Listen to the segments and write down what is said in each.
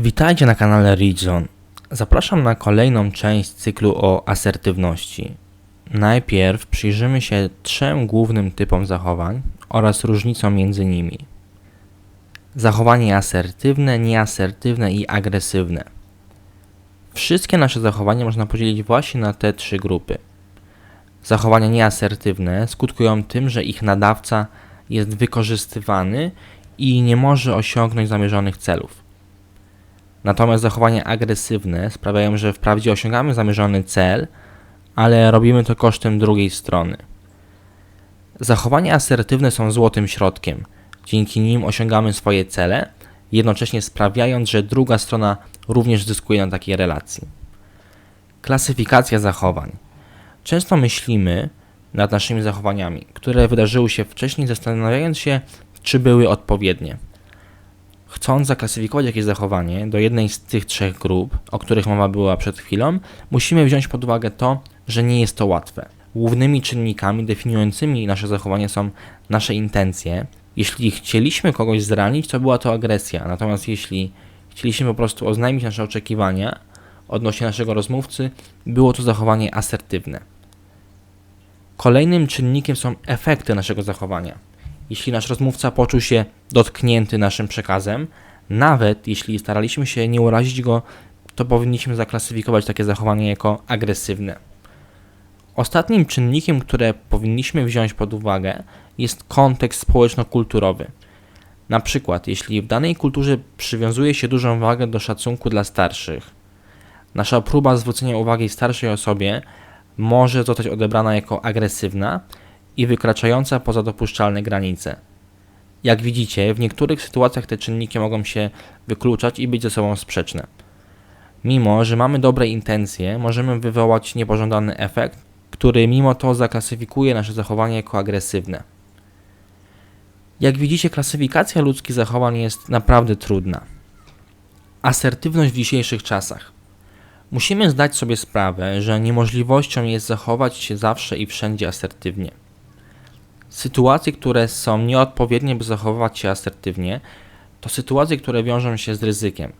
Witajcie na kanale Region. Zapraszam na kolejną część cyklu o asertywności. Najpierw przyjrzymy się trzem głównym typom zachowań oraz różnicom między nimi. Zachowanie asertywne, nieasertywne i agresywne. Wszystkie nasze zachowania można podzielić właśnie na te trzy grupy. Zachowania nieasertywne skutkują tym, że ich nadawca jest wykorzystywany i nie może osiągnąć zamierzonych celów. Natomiast zachowania agresywne sprawiają, że wprawdzie osiągamy zamierzony cel, ale robimy to kosztem drugiej strony. Zachowania asertywne są złotym środkiem. Dzięki nim osiągamy swoje cele, jednocześnie sprawiając, że druga strona również zyskuje na takiej relacji. Klasyfikacja zachowań. Często myślimy nad naszymi zachowaniami, które wydarzyły się wcześniej, zastanawiając się, czy były odpowiednie. Chcąc zaklasyfikować jakieś zachowanie do jednej z tych trzech grup, o których mowa była przed chwilą, musimy wziąć pod uwagę to, że nie jest to łatwe. Głównymi czynnikami definiującymi nasze zachowanie są nasze intencje. Jeśli chcieliśmy kogoś zranić, to była to agresja, natomiast jeśli chcieliśmy po prostu oznajmić nasze oczekiwania odnośnie naszego rozmówcy, było to zachowanie asertywne. Kolejnym czynnikiem są efekty naszego zachowania jeśli nasz rozmówca poczuł się dotknięty naszym przekazem, nawet jeśli staraliśmy się nie urazić go, to powinniśmy zaklasyfikować takie zachowanie jako agresywne. Ostatnim czynnikiem, które powinniśmy wziąć pod uwagę, jest kontekst społeczno-kulturowy. Na przykład, jeśli w danej kulturze przywiązuje się dużą wagę do szacunku dla starszych, nasza próba zwrócenia uwagi starszej osobie może zostać odebrana jako agresywna, i wykraczająca poza dopuszczalne granice. Jak widzicie, w niektórych sytuacjach te czynniki mogą się wykluczać i być ze sobą sprzeczne. Mimo, że mamy dobre intencje, możemy wywołać niepożądany efekt, który mimo to zaklasyfikuje nasze zachowanie jako agresywne. Jak widzicie, klasyfikacja ludzkich zachowań jest naprawdę trudna. Asertywność w dzisiejszych czasach. Musimy zdać sobie sprawę, że niemożliwością jest zachować się zawsze i wszędzie asertywnie. Sytuacje, które są nieodpowiednie, by zachowywać się asertywnie, to sytuacje, które wiążą się z ryzykiem.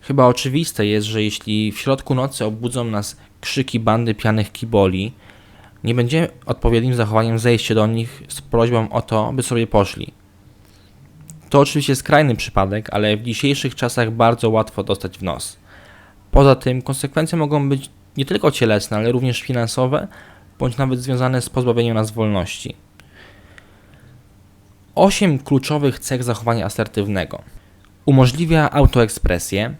Chyba oczywiste jest, że jeśli w środku nocy obudzą nas krzyki bandy pianych kiboli, nie będzie odpowiednim zachowaniem zejście do nich z prośbą o to, by sobie poszli. To oczywiście skrajny przypadek, ale w dzisiejszych czasach bardzo łatwo dostać w nos. Poza tym konsekwencje mogą być nie tylko cielesne, ale również finansowe, bądź nawet związane z pozbawieniem nas wolności. 8 kluczowych cech zachowania asertywnego. Umożliwia autoekspresję,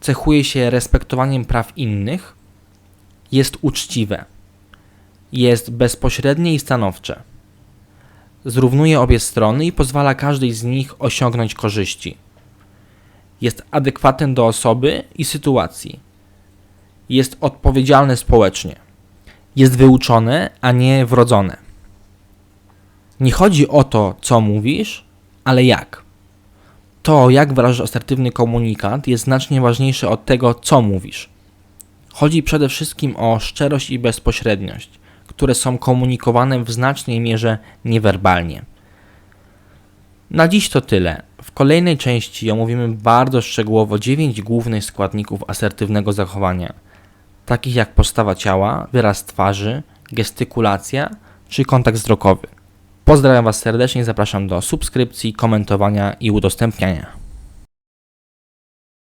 cechuje się respektowaniem praw innych, jest uczciwe, jest bezpośrednie i stanowcze, zrównuje obie strony i pozwala każdej z nich osiągnąć korzyści. Jest adekwatny do osoby i sytuacji. Jest odpowiedzialne społecznie. Jest wyuczone, a nie wrodzone nie chodzi o to, co mówisz, ale jak. To, jak wyrażasz asertywny komunikat, jest znacznie ważniejsze od tego, co mówisz. Chodzi przede wszystkim o szczerość i bezpośredniość, które są komunikowane w znacznej mierze niewerbalnie. Na dziś to tyle. W kolejnej części omówimy bardzo szczegółowo 9 głównych składników asertywnego zachowania, takich jak postawa ciała, wyraz twarzy, gestykulacja czy kontakt wzrokowy. Pozdrawiam Was serdecznie, zapraszam do subskrypcji, komentowania i udostępniania.